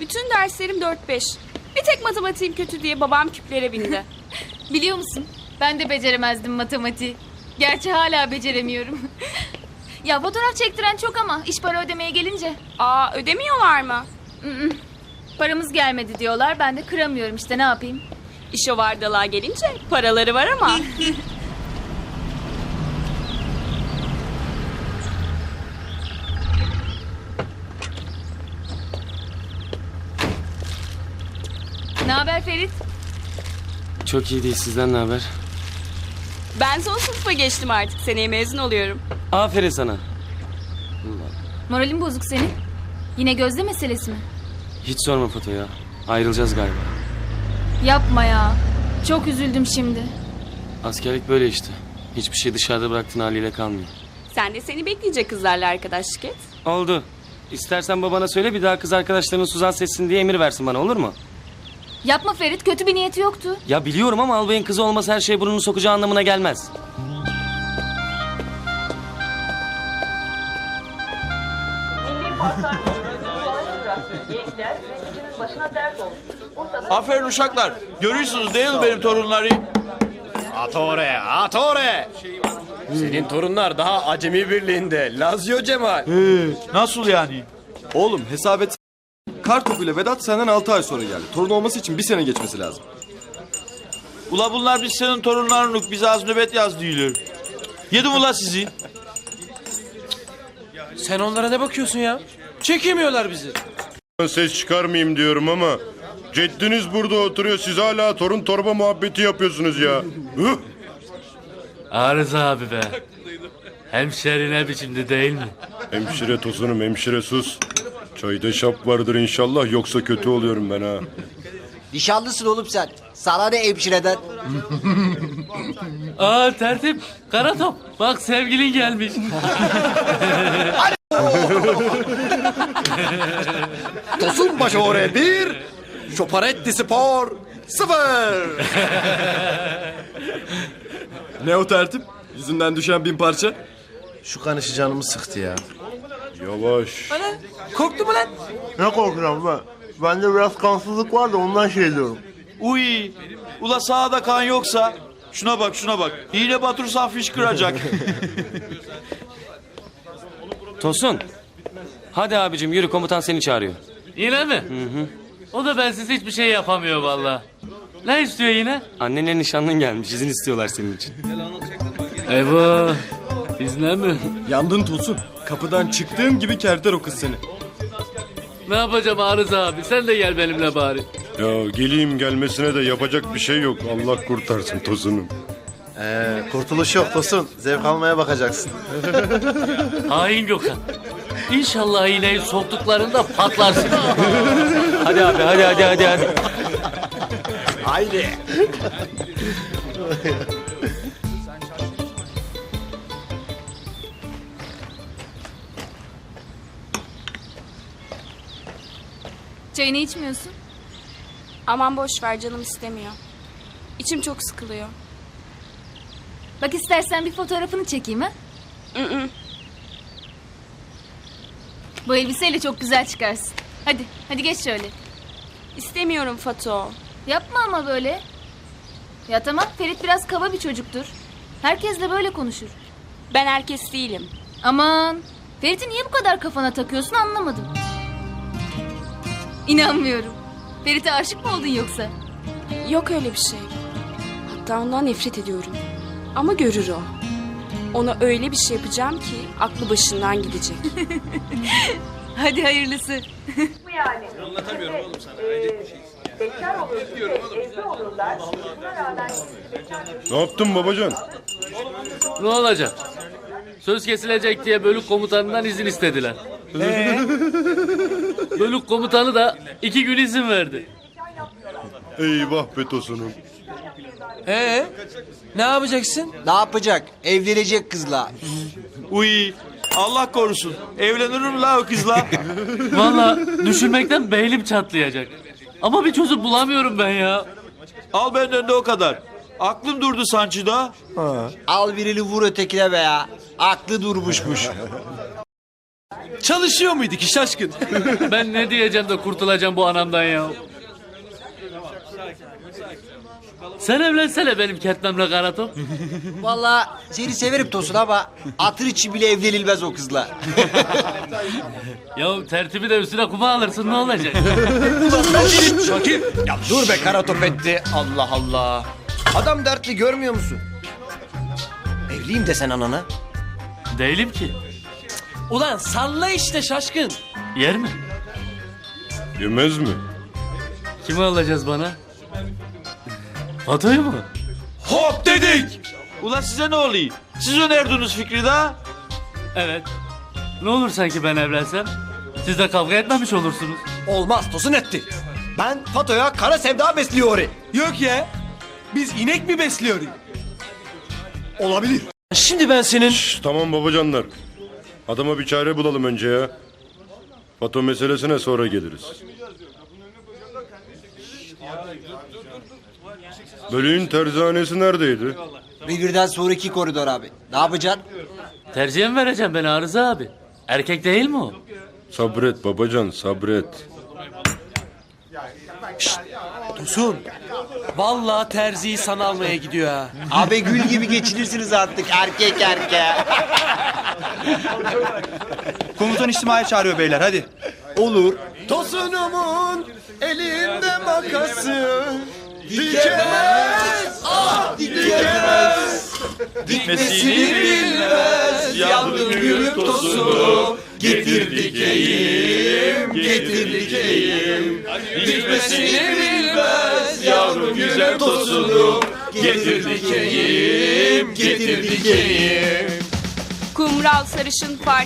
Bütün derslerim 4-5. Bir tek matematiğim kötü diye babam küplere bindi. Biliyor musun? Ben de beceremezdim matematiği. Gerçi hala beceremiyorum. ya fotoğraf çektiren çok ama iş para ödemeye gelince Aa ödemiyorlar mı? paramız gelmedi diyorlar. Ben de kıramıyorum işte ne yapayım? İş o vardalığa gelince paraları var ama. Ne haber Ferit? Çok iyi değil sizden ne haber? ben son sınıfa geçtim artık. Seneye mezun oluyorum. Aferin sana. Moralin bozuk senin. Yine gözde meselesi mi? Hiç sorma Foto ya. Ayrılacağız galiba. Yapma ya. Çok üzüldüm şimdi. Askerlik böyle işte. Hiçbir şey dışarıda bıraktığın haliyle kalmıyor. Sen de seni bekleyecek kızlarla arkadaşlık et. Oldu. İstersen babana söyle bir daha kız arkadaşlarının Suzan seçsin diye emir versin bana olur mu? Yapma Ferit kötü bir niyeti yoktu. Ya biliyorum ama albayın kızı olmasa her şey burnunu sokacağı anlamına gelmez. Aferin uşaklar. Görüyorsunuz değil mi benim torunları? At oraya, at oraya. Senin torunlar daha acemi birliğinde. Lazio Cemal. Nasıl yani? Oğlum hesap et. Kartopu ile Vedat senden 6 ay sonra geldi. Torun olması için bir sene geçmesi lazım. Ula bunlar biz senin torunlarınık. Bize az nöbet yaz diyorlar. Yedim ula sizi. Sen onlara ne bakıyorsun ya? Çekemiyorlar bizi. Ses çıkarmayayım diyorum ama ceddiniz burada oturuyor siz hala torun torba muhabbeti yapıyorsunuz ya. Hıh! Arıza abi be. Hemşerine biçimde değil mi? Hemşire tosunum hemşire sus. Çayda şap vardır inşallah yoksa kötü oluyorum ben ha. Nişanlısın oğlum sen. Sana ne hemşireden? Aa tertip. Kara top. Bak sevgilin gelmiş. Tosun başı oraya bir. Şoparetti spor. Sıfır. Ne o tertip? Yüzünden düşen bin parça. Şu kanışı canımı sıktı ya. Yavaş. Korktu mu lan? Ne korkuyorum ben? Bende biraz kansızlık var da ondan şey diyorum. Uy. Ula sağda kan yoksa. Şuna bak şuna bak. İğne batırsa fiş kıracak. Tosun. Hadi abicim yürü komutan seni çağırıyor. Yine mi? O da bensiz hiçbir şey yapamıyor valla. Ne istiyor yine? Annenle nişanlın gelmiş izin istiyorlar senin için. Eyvah. İzne mi? Yandın Tosun. Kapıdan çıktığın gibi kerter o kız seni. Ne yapacağım Arıza abi? Sen de gel benimle bari. Ya geleyim gelmesine de yapacak bir şey yok. Allah kurtarsın tosunum. Ee, kurtuluş yok Tosun. Zevk almaya bakacaksın. Hain Gökhan. İnşallah iğneyi soktuklarında patlarsın. Hadi abi hadi hadi hadi hadi. Haydi. Çayını içmiyorsun. Aman boş ver canım istemiyor. İçim çok sıkılıyor. Bak istersen bir fotoğrafını çekeyim ha. Mm-mm. Bu elbiseyle çok güzel çıkarsın. Hadi, hadi geç şöyle. İstemiyorum Fato. Yapma ama böyle. Ya tamam Ferit biraz kaba bir çocuktur. Herkesle böyle konuşur. Ben herkes değilim. Aman Ferit'i niye bu kadar kafana takıyorsun anlamadım. İnanmıyorum. Ferit'e aşık mı oldun yoksa? Yok öyle bir şey. Hatta ondan nefret ediyorum. Ama görür o. Ona öyle bir şey yapacağım ki aklı başından gidecek. Hadi hayırlısı. Ne yaptın babacan? Ne olacak? Söz kesilecek diye bölük komutanından izin istediler. Bölük komutanı da iki gün izin verdi. Eyvah be tosunum. Ee, ne yapacaksın? Ne yapacak? Evlenecek kızla. Uy. Allah korusun. Evlenirim la o kızla. Valla düşünmekten beynim çatlayacak. Ama bir çözüm bulamıyorum ben ya. Al benden de o kadar. Aklım durdu sanki da. Al birini vur ötekine be ya. Aklı durmuşmuş. Çalışıyor muydu ki şaşkın? Ben ne diyeceğim de kurtulacağım bu anamdan ya. Sen evlensene benim ketmemle Karatok. Vallahi seni severim Tosun ama atır için bile evlenilmez o kızla. Ya tertibi de üstüne kuma alırsın ne olacak? Şakir. Ya dur be kara topetti. Allah Allah. Adam dertli görmüyor musun? Evliyim desen anana. Değilim ki. Ulan salla işte şaşkın. Yer mi? Yemez mi? Kimi alacağız bana? Fatoyu mu? Hop dedik. Ulan size ne oluyor? Siz önerdiniz fikri daha. Evet. Ne olur sanki ben evlensem? Siz de kavga etmemiş olursunuz. Olmaz Tosun etti. Ben Fato'ya kara sevda besliyor. Yok ya. Biz inek mi besliyoruz? Olabilir. Şimdi ben senin... Şş, tamam babacanlar. Adama bir çare bulalım önce ya. Fato meselesine sonra geliriz. Bölüğün terzanesi neredeydi? Revirden sonraki koridor abi. Ne yapacaksın? Tercihe mi vereceğim ben Arıza abi? Erkek değil mi o? Sabret babacan sabret. Tosun. Vallahi terziyi sana almaya gidiyor ha. Abi gül gibi geçinirsiniz artık erkek erkeğe. Komutan içtimai çağırıyor beyler hadi. Olur. Tosunumun elinde makası. Dikemez. Ah dikemez. Dikmesini bilmez. Yavrum gülüm tosunum. Getir dikeyim. Getir dikeyim. Dikmesini bilmez. Yavrum güzel tosunum. Getir dikeyim. Getir dikeyim. Kumral sarışın fark